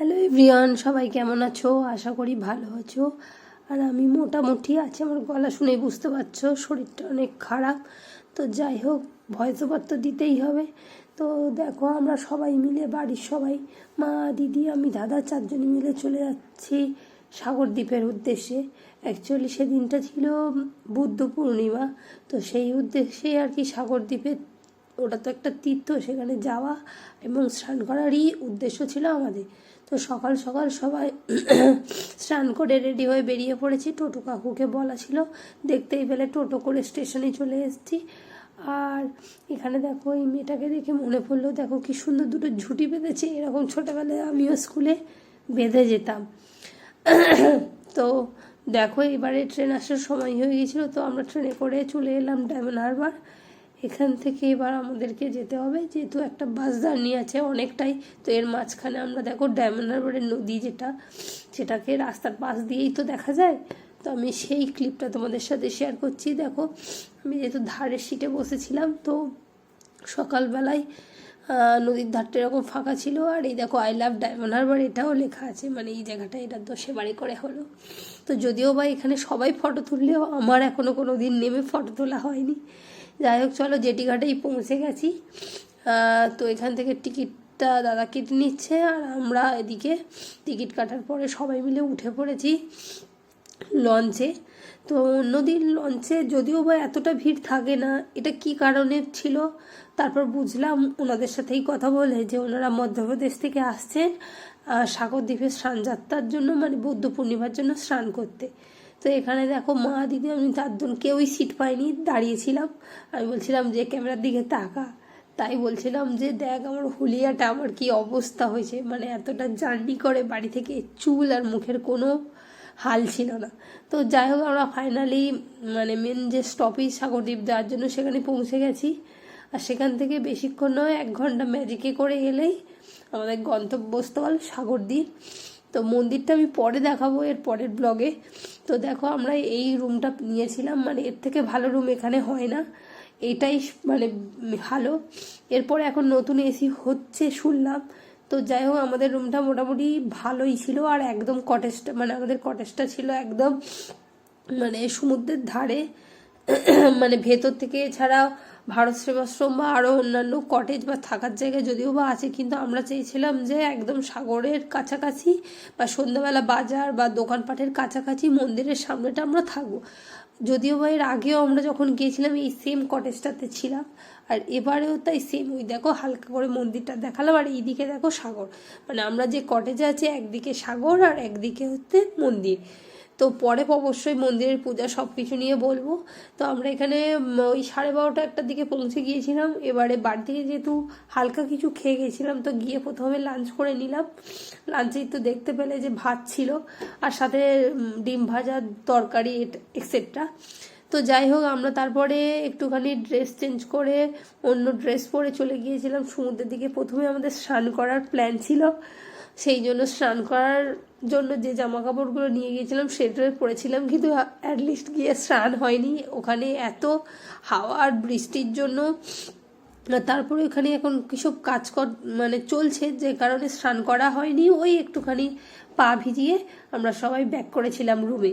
Hello everyone সবাই কেমন আছো? আশা করি ভালো আছো। আর আমি মোটামুটি আছি। আমার গলা শুনেই বুঝতে পারছ, শরীরটা অনেক খারাপ। তো যাই হোক ভয়েস ওভার তো দিতেই হবে। তো দেখো, আমরা সবাই মিলে, বাড়ির সবাই, মা, দিদি, আমি, দাদা চারজন মিলে চলে যাচ্ছি সাগরদ্বীপের উদ্দেশ্যে। অ্যাকচুয়ালি সেদিনটা ছিল বুদ্ধ পূর্ণিমা। তো সেই উদ্দেশ্যেই আর কি সাগরদ্বীপের ওটা তো একটা তীর্থ, সেখানে যাওয়া এবং স্নান করারই উদ্দেশ্য ছিল আমাদের। তো সকাল সকাল সবাই স্নান করে রেডি হয়ে বেরিয়ে পড়েছি। টোটো কাকুকে বলা ছিল, দেখতেই পেলে টোটো করে স্টেশনে চলে এসেছি। আর এখানে দেখো, এই মেয়েটাকে দেখে মনে পড়ল, দেখো কি সুন্দর দুটো ঝুঁটি বেঁধেছে। এরকম ছোটোবেলায় আমিও স্কুলে বেঁধে যেতাম। তো দেখো, এবারে ট্রেন আসার সময় হয়ে গেছিল, তো আমরা ট্রেনে করে চলে এলাম ডায়মন্ড হারবার। এখান থেকে এবার আমাদেরকে যেতে হবে। যেহেতু একটা বাস জার্নি আছে অনেকটাই, তো এর মাঝখানে আমরা দেখো ডায়মন্ড হারবারের নদী যেটা, সেটাকে রাস্তার পাশ দিয়েই তো দেখা যায়। তো আমি সেই ক্লিপটা তোমাদের সাথে শেয়ার করছি। দেখো, আমি যেহেতু ধারের সিটে বসেছিলাম, তো সকালবেলায় নদীর ধারটা এরকম ফাঁকা ছিল। আর এই দেখো আই লাভ ডায়মন্ড হারবার, এটাও লেখা আছে। মানে এই জায়গাটা, এটা তো সেবারে করে হলো। তো যদিও বা এখানে সবাই ফটো তুললেও আমার এখনও কোনো দিন নেমে ফটো তোলা হয়নি। যাই হোক, চলো জেটি ঘাটেই পৌঁছে গেছি। তো এখান থেকে টিকিটটা দাদা কেটে নিচ্ছে আর আমরা এদিকে টিকিট কাটার পরে সবাই মিলে উঠে পড়েছি লঞ্চে। তো নদীর লঞ্চে যদিও বা এতটা ভিড় থাকে না, এটা কি কারণে ছিল তারপর বুঝলাম ওনাদের সাথেই কথা বলে যে ওনারা মধ্যপ্রদেশ থেকে আসছেন সাগরদ্বীপে স্নান যাত্রার জন্য মানে বৌদ্ধ পূর্ণিমার জন্য স্নান করতে। তো এখানে দেখো মা দিদি, আমি চারজন কেউই সিট পাইনি, দাঁড়িয়েছিলাম। আমি বলছিলাম যে ক্যামেরার দিকে তাকা। তাই বলছিলাম যে দেখ আমার হুলিয়াটা, আমার কি অবস্থা হয়েছে? মানে এতটা জার্নি করে বাড়ি থেকে চুল আর মুখের কোনো হাল ছিল না। তো যাই হোক, আমরা ফাইনালি মানে মেন যে স্টপেজ সাগরদ্বীপ যাওয়ার জন্য সেখানে পৌঁছে গেছি। আর সেখান থেকে বেশিক্ষণ নয়, এক ঘণ্টা ম্যাজিকে করে এলেই আমাদের গন্তব্যস্থল সাগরদ্বীপ। তো মন্দিরটা আমি পরে দেখাবো এর পরের ব্লগে তো দেখো আমরা এই রুমটা নিয়েছিলাম মানে এর থেকে ভালো রুম এখানে হয় না। এটাই মানে ভালো। এরপর এখন নতুন এসি হচ্ছে শুনলাম। তো যাই হোক, আমাদের রুমটা মোটামুটি ভালোই ছিল আর একদম কটেজটা মানে আমাদের কটেজটা ছিল একদম মানে সমুদ্রের ধারে। মানে ভেতর থেকে এছাড়াও ভারত সেবাশ্রম বা আরও অন্যান্য কটেজ বা থাকার জায়গা যদিও বা আছে, কিন্তু আমরা চেয়েছিলাম যে একদম সাগরের কাছাকাছি বা সন্ধ্যাবেলা বাজার বা দোকানপাটের কাছাকাছি মন্দিরের সামনেটা আমরা থাকব। যদিও বা এর আগেও আমরা যখন গিয়েছিলাম, এই সেম কটেজটাতে ছিলাম, আর এবারেও তাই সেম ওই দেখো হালকা করে মন্দিরটা দেখালাম, আর এইদিকে দেখো সাগর। মানে আমরা যে কটেজে আছে, একদিকে সাগর আর একদিকে হচ্ছে মন্দির। তো পরে অবশ্যই মন্দিরের পূজা সব কিছু নিয়ে বলব। তো আমরা এখানে ওই সাড়ে বারোটা একটার দিকে পৌঁছে গিয়েছিলাম। এবারে বাড়ি থেকে যেহেতু হালকা কিছু খেয়ে গেছিলাম, তো গিয়ে প্রথমে লাঞ্চ করে নিলাম। লাঞ্চেই তো দেখতে পেলে যে ভাত ছিল, আর সাথে ডিম ভাজা তরকারি এক্সেট্রা তো যাই হোক, আমরা তারপরে একটুখানি ড্রেস চেঞ্জ করে অন্য ড্রেস পরে চলে গিয়েছিলাম। সমুদ্রের দিকে প্রথমে আমাদের স্নান করার প্ল্যান ছিল। সেই জন্য স্নান করার জন্য যে জামা কাপড়গুলো নিয়ে গিয়েছিলাম সেটা পরেছিলাম, কিন্তু অ্যাটলিস্ট গিয়ে স্নান হয়নি। ওখানে এত হাওয়া আর বৃষ্টির জন্য। তারপরে ওখানে এখন কিসব কাজ মানে চলছে, যে কারণে স্নান করা হয়নি। ওই একটুখানি পা ভিজিয়ে আমরা সবাই ব্যাক করেছিলাম রুমে